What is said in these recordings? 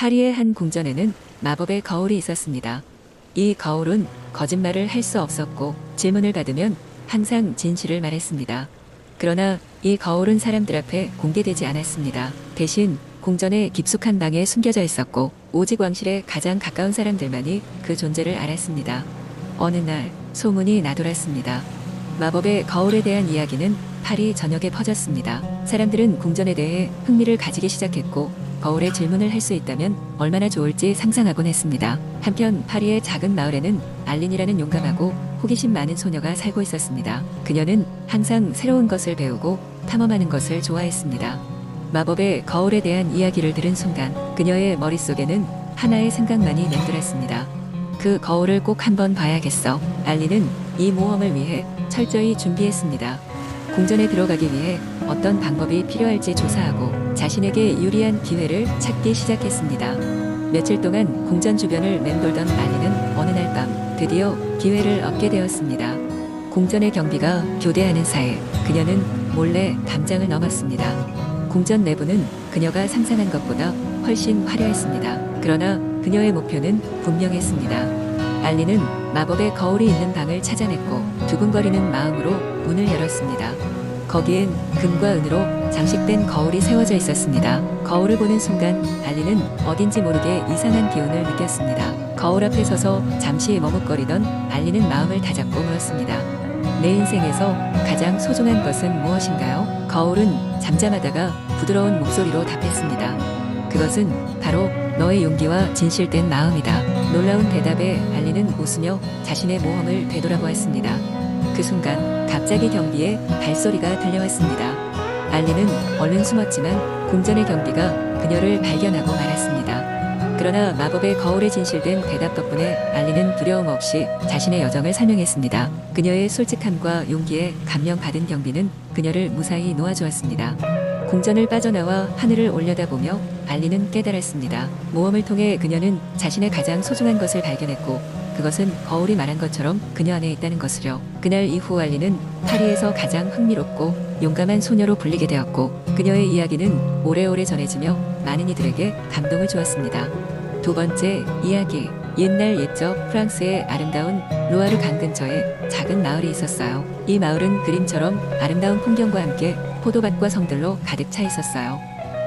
파리의 한 궁전에는 마법의 거울이 있었습니다. 이 거울은 거짓말을 할 수 없었고 질문을 받으면 항상 진실을 말했습니다. 그러나 이 거울은 사람들 앞에 공개되지 않았습니다. 대신 궁전의 깊숙한 방에 숨겨져 있었고 오직 왕실에 가장 가까운 사람들만이 그 존재를 알았습니다. 어느 날 소문이 나돌았습니다. 마법의 거울에 대한 이야기는 파리 전역에 퍼졌습니다. 사람들은 궁전에 대해 흥미를 가지기 시작했고 거울에 질문을 할 수 있다면 얼마나 좋을지 상상하곤 했습니다. 한편 파리의 작은 마을에는 알린이라는 용감하고 호기심 많은 소녀가 살고 있었습니다. 그녀는 항상 새로운 것을 배우고 탐험하는 것을 좋아했습니다. 마법의 거울에 대한 이야기를 들은 순간 그녀의 머릿속에는 하나의 생각만이 맴돌았습니다. 그 거울을 꼭 한번 봐야겠어. 알리는 이 모험을 위해 철저히 준비했습니다. 궁전에 들어가기 위해 어떤 방법이 필요할지 조사하고 자신에게 유리한 기회를 찾기 시작했습니다. 며칠 동안 궁전 주변을 맴돌던 알리는 어느 날 밤 드디어 기회를 얻게 되었습니다. 궁전의 경비가 교대하는 사이 그녀는 몰래 담장을 넘었습니다. 궁전 내부는 그녀가 상상한 것보다 훨씬 화려했습니다. 그러나 그녀의 목표는 분명했습니다. 알리는 마법의 거울이 있는 방을 찾아냈고 두근거리는 마음으로 문을 열었습니다. 거기엔 금과 은으로 장식된 거울이 세워져 있었습니다. 거울을 보는 순간 알리는 어딘지 모르게 이상한 기운을 느꼈습니다. 거울 앞에 서서 잠시 머뭇거리던 알리는 마음을 다잡고 물었습니다. 내 인생에서 가장 소중한 것은 무엇인가요? 거울은 잠잠하다가 부드러운 목소리로 답했습니다. 그것은 바로 너의 용기와 진실된 마음이다. 놀라운 대답에 알리는 웃으며 자신의 모험을 되돌아보았습니다. 그 순간 갑자기 경비에 발소리가 들려왔습니다. 알리는 얼른 숨었지만 궁전의 경비가 그녀를 발견하고 말았습니다. 그러나 마법의 거울에 진실된 대답 덕분에 알리는 두려움 없이 자신의 여정을 설명했습니다. 그녀의 솔직함과 용기에 감명받은 경비는 그녀를 무사히 놓아주었습니다. 궁전을 빠져나와 하늘을 올려다보며 알리는 깨달았습니다. 모험을 통해 그녀는 자신의 가장 소중한 것을 발견했고 그것은 거울이 말한 것처럼 그녀 안에 있다는 것을요. 그날 이후 알리는 파리에서 가장 흥미롭고 용감한 소녀로 불리게 되었고 그녀의 이야기는 오래오래 전해지며 많은 이들에게 감동을 주었습니다. 두 번째 이야기. 옛날 옛적 프랑스의 아름다운 루아르 강 근처에 작은 마을이 있었어요. 이 마을은 그림처럼 아름다운 풍경과 함께 포도밭과 성들로 가득 차 있었어요.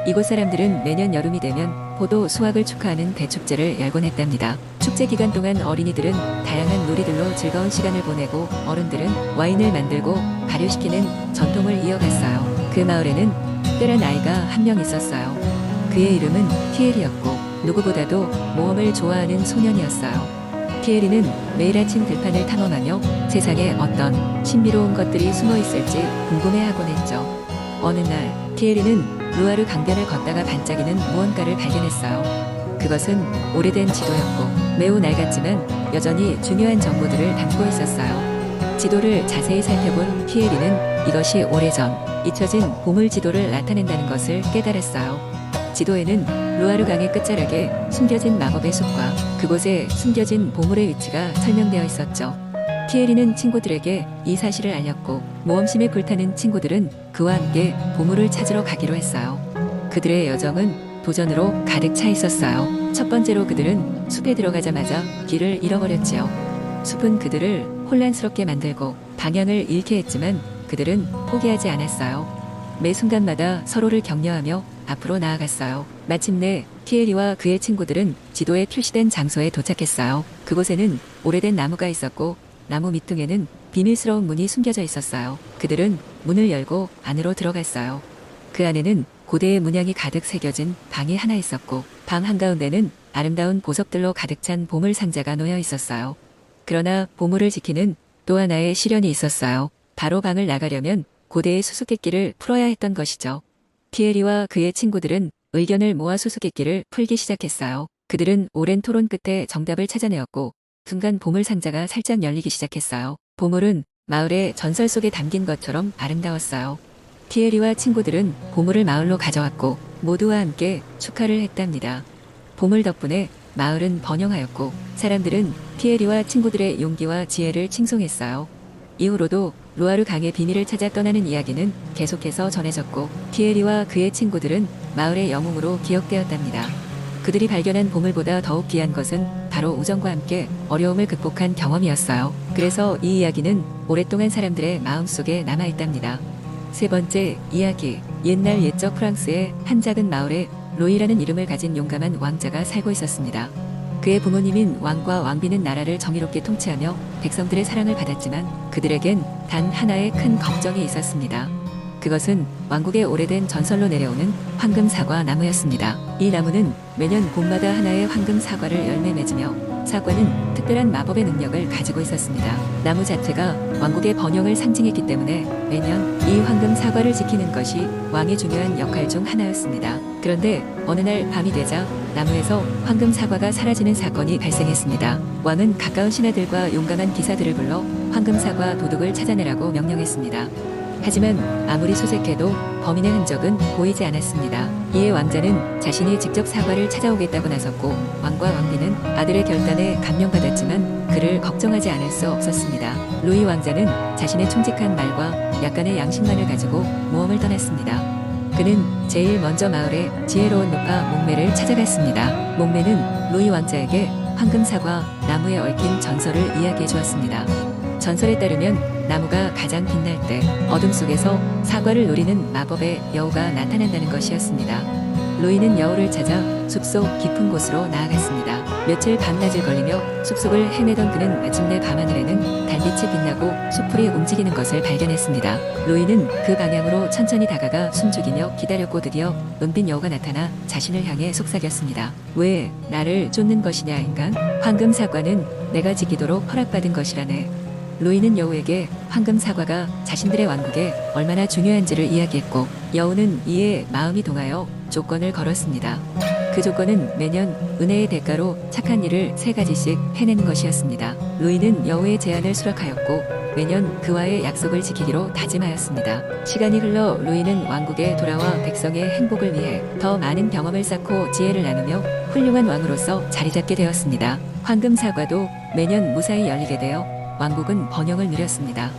이곳 사람들은 매년 여름이 되면 포도 수확을 축하하는 대축제를 열곤 했답니다. 축제 기간 동안 어린이들은 다양한 놀이들로 즐거운 시간을 보내고 어른들은 와인을 만들고 발효시키는 전통을 이어갔어요. 그 마을에는 특별한 아이가 한 명 있었어요. 그의 이름은 티엘이었고 누구보다도 모험을 좋아하는 소년이었어요. 티에리는 매일 아침 들판을 탐험하며 세상에 어떤 신비로운 것들이 숨어 있을지 궁금해하곤 했죠. 어느 날 티에리는 루아르 강변을 걷다가 반짝이는 무언가를 발견했어요. 그것은 오래된 지도였고 매우 낡았지만 여전히 중요한 정보들을 담고 있었어요. 지도를 자세히 살펴본 티에리는 이것이 오래전 잊혀진 보물 지도를 나타낸다는 것을 깨달았어요. 지도에는 루아르 강의 끝자락에 숨겨진 마법의 숲과 그곳에 숨겨진 보물의 위치가 설명되어 있었죠. 티에리는 친구들에게 이 사실을 알렸고 모험심에 불타는 친구들은 그와 함께 보물을 찾으러 가기로 했어요. 그들의 여정은 도전으로 가득 차 있었어요. 첫 번째로 그들은 숲에 들어가자마자 길을 잃어버렸지요. 숲은 그들을 혼란스럽게 만들고 방향을 잃게 했지만 그들은 포기하지 않았어요. 매 순간마다 서로를 격려하며 앞으로 나아갔어요. 마침내 티에리와 그의 친구들은 지도에 표시된 장소에 도착했어요. 그곳에는 오래된 나무가 있었고 나무 밑둥에는 비밀스러운 문이 숨겨져 있었어요. 그들은 문을 열고 안으로 들어갔어요. 그 안에는 고대의 문양이 가득 새겨진 방이 하나 있었고 방 한가운데는 아름다운 보석들로 가득 찬 보물 상자가 놓여 있었어요. 그러나 보물을 지키는 또 하나의 시련이 있었어요. 바로 방을 나가려면 고대의 수수께끼를 풀어야 했던 것이죠. 티에리와 그의 친구들은 의견을 모아 수수께끼를 풀기 시작했어요. 그들은 오랜 토론 끝에 정답을 찾아내었고 순간 보물 상자가 살짝 열리기 시작했어요. 보물은 마을의 전설 속에 담긴 것처럼 아름다웠어요. 티에리와 친구들은 보물을 마을로 가져왔고 모두와 함께 축하를 했답니다. 보물 덕분에 마을은 번영하였고 사람들은 티에리와 친구들의 용기와 지혜를 칭송했어요. 이후로도 루아르 강의 비밀을 찾아 떠나는 이야기는 계속해서 전해졌고 티에리와 그의 친구들은 마을의 영웅으로 기억되었답니다. 그들이 발견한 보물보다 더욱 귀한 것은 바로 우정과 함께 어려움을 극복한 경험이었어요. 그래서 이 이야기는 오랫동안 사람들의 마음속에 남아있답니다. 세 번째 이야기. 옛날 옛적 프랑스의 한 작은 마을에 로이라는 이름을 가진 용감한 왕자가 살고 있었습니다. 그의 부모님인 왕과 왕비는 나라를 정의롭게 통치하며 백성들의 사랑을 받았지만 그들에겐 단 하나의 큰 걱정이 있었습니다. 그것은 왕국의 오래된 전설로 내려오는 황금 사과 나무였습니다. 이 나무는 매년 봄마다 하나의 황금 사과를 열매 맺으며 사과는 특별한 마법의 능력을 가지고 있었습니다. 나무 자체가 왕국의 번영을 상징했기 때문에 매년 이 황금 사과를 지키는 것이 왕의 중요한 역할 중 하나였습니다. 그런데 어느 날 밤이 되자 나무에서 황금 사과가 사라지는 사건이 발생했습니다. 왕은 가까운 신하들과 용감한 기사들을 불러 황금 사과 도둑을 찾아내라고 명령했습니다. 하지만 아무리 수색해도 범인의 흔적은 보이지 않았습니다. 이에 왕자는 자신이 직접 사과를 찾아오겠다고 나섰고 왕과 왕비는 아들의 결단에 감명받았지만 그를 걱정하지 않을 수 없었습니다. 루이 왕자는 자신의 충직한 말과 약간의 양심만을 가지고 모험을 떠났습니다. 그는 제일 먼저 마을에 지혜로운 노파 목매를 찾아갔습니다. 목매는 루이 왕자에게 황금 사과 나무에 얽힌 전설을 이야기해 주었습니다. 전설에 따르면 나무가 가장 빛날 때 어둠 속에서 사과를 노리는 마법의 여우가 나타난다는 것이었습니다. 로이는 여우를 찾아 숲속 깊은 곳으로 나아갔습니다. 며칠 밤낮을 걸리며 숲속을 헤매던 그는 마침내 밤하늘에는 달빛이 빛나고 숲풀이 움직이는 것을 발견했습니다. 로이는 그 방향으로 천천히 다가가 숨죽이며 기다렸고 드디어 은빛 여우가 나타나 자신을 향해 속삭였습니다. 왜 나를 쫓는 것이냐 인간? 황금 사과는 내가 지키도록 허락받은 것이라네. 로이는 여우에게 황금 사과가 자신들의 왕국에 얼마나 중요한지를 이야기했고 여우는 이에 마음이 동하여 조건을 걸었습니다. 그 조건은 매년 은혜의 대가로 착한 일을 세 가지씩 해내는 것이었습니다. 로이는 여우의 제안을 수락하였고 매년 그와의 약속을 지키기로 다짐하였습니다. 시간이 흘러 로이는 왕국에 돌아와 백성의 행복을 위해 더 많은 경험을 쌓고 지혜를 나누며 훌륭한 왕으로서 자리 잡게 되었습니다. 황금 사과도 매년 무사히 열리게 되어 왕국은 번영을 누렸습니다.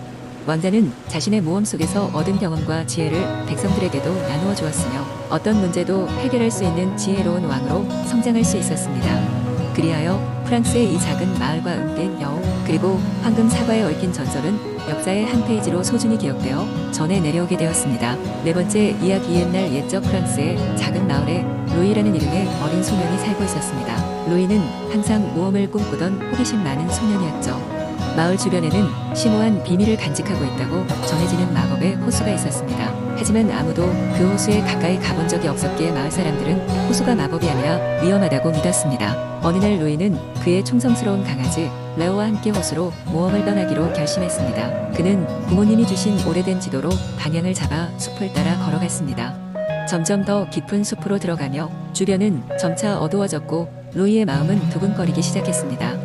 왕자는 자신의 모험 속에서 얻은 경험과 지혜를 백성들에게도 나누어 주었으며 어떤 문제도 해결할 수 있는 지혜로운 왕으로 성장할 수 있었습니다. 그리하여 프랑스의 이 작은 마을과 은빛 여우 그리고 황금 사과에 얽힌 전설은 역사의 한 페이지로 소중히 기억되어 전해 내려오게 되었습니다. 네 번째 이야기 옛날 옛적 프랑스의 작은 마을에 로이라는 이름의 어린 소년이 살고 있었습니다. 로이는 항상 모험을 꿈꾸던 호기심 많은 소년이었죠. 마을 주변에는 심오한 비밀을 간직하고 있다고 전해지는 마법의 호수가 있었습니다. 하지만 아무도 그 호수에 가까이 가본 적이 없었기에 마을 사람들은 호수가 마법이 아니라 위험하다고 믿었습니다. 어느 날 로이는 그의 충성스러운 강아지 레오와 함께 호수로 모험을 떠나기로 결심했습니다. 그는 부모님이 주신 오래된 지도로 방향을 잡아 숲을 따라 걸어갔습니다. 점점 더 깊은 숲으로 들어가며 주변은 점차 어두워졌고 로이의 마음은 두근거리기 시작했습니다.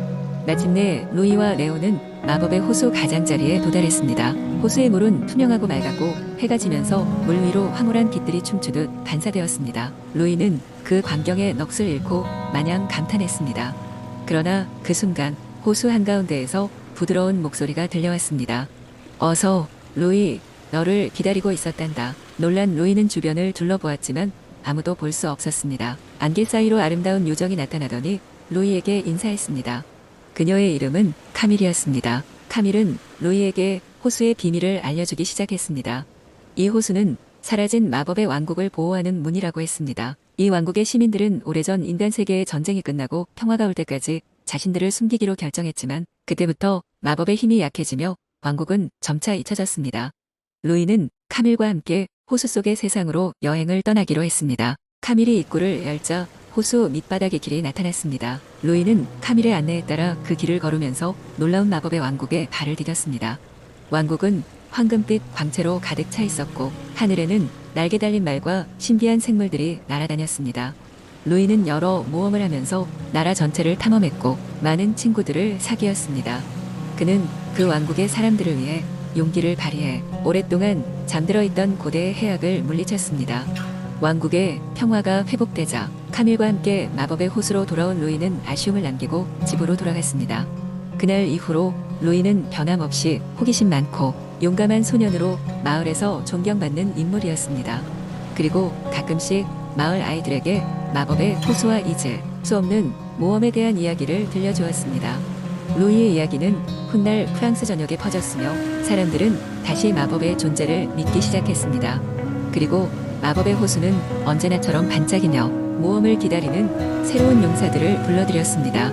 마침내 로이와 레오는 마법의 호수 가장자리에 도달했습니다. 호수의 물은 투명하고 맑았고 해가 지면서 물 위로 황홀한 빛들이 춤추듯 반사되었습니다. 로이는 그 광경에 넋을 잃고 마냥 감탄했습니다. 그러나 그 순간 호수 한가운데에서 부드러운 목소리가 들려왔습니다. 어서 로이 너를 기다리고 있었단다. 놀란 로이는 주변을 둘러보았지만 아무도 볼 수 없었습니다. 안개 사이로 아름다운 요정이 나타나더니 로이에게 인사했습니다. 그녀의 이름은 카밀이었습니다. 카밀은 로이에게 호수의 비밀을 알려주기 시작했습니다. 이 호수는 사라진 마법의 왕국을 보호하는 문이라고 했습니다. 이 왕국의 시민들은 오래전 인간 세계의 전쟁이 끝나고 평화가 올 때까지 자신들을 숨기기로 결정했지만 그때부터 마법의 힘이 약해지며 왕국은 점차 잊혀졌습니다. 루이는 카밀과 함께 호수 속의 세상으로 여행을 떠나기로 했습니다. 카밀이 입구를 열자 호수 밑바닥의 길이 나타났습니다. 루이는 카밀의 안내에 따라 그 길을 걸으면서 놀라운 마법의 왕국에 발을 디뎠습니다. 왕국은 황금빛 광채로 가득 차 있었고 하늘에는 날개 달린 말과 신비한 생물들이 날아다녔습니다. 루이는 여러 모험을 하면서 나라 전체를 탐험했고 많은 친구들을 사귀었습니다. 그는 그 왕국의 사람들을 위해 용기를 발휘해 오랫동안 잠들어 있던 고대의 해악을 물리쳤습니다. 왕국의 평화가 회복되자 카밀과 함께 마법의 호수로 돌아온 루이는 아쉬움을 남기고 집으로 돌아갔습니다. 그날 이후로 루이는 변함없이 호기심 많고 용감한 소년으로 마을에서 존경받는 인물이었습니다. 그리고 가끔씩 마을 아이들에게 마법의 호수와 이즈, 수없는 모험에 대한 이야기를 들려주었습니다. 루이의 이야기는 훗날 프랑스 전역에 퍼졌으며 사람들은 다시 마법의 존재를 믿기 시작했습니다. 그리고 마법의 호수는 언제나처럼 반짝이며 모험을 기다리는 새로운 용사들을 불러들였습니다.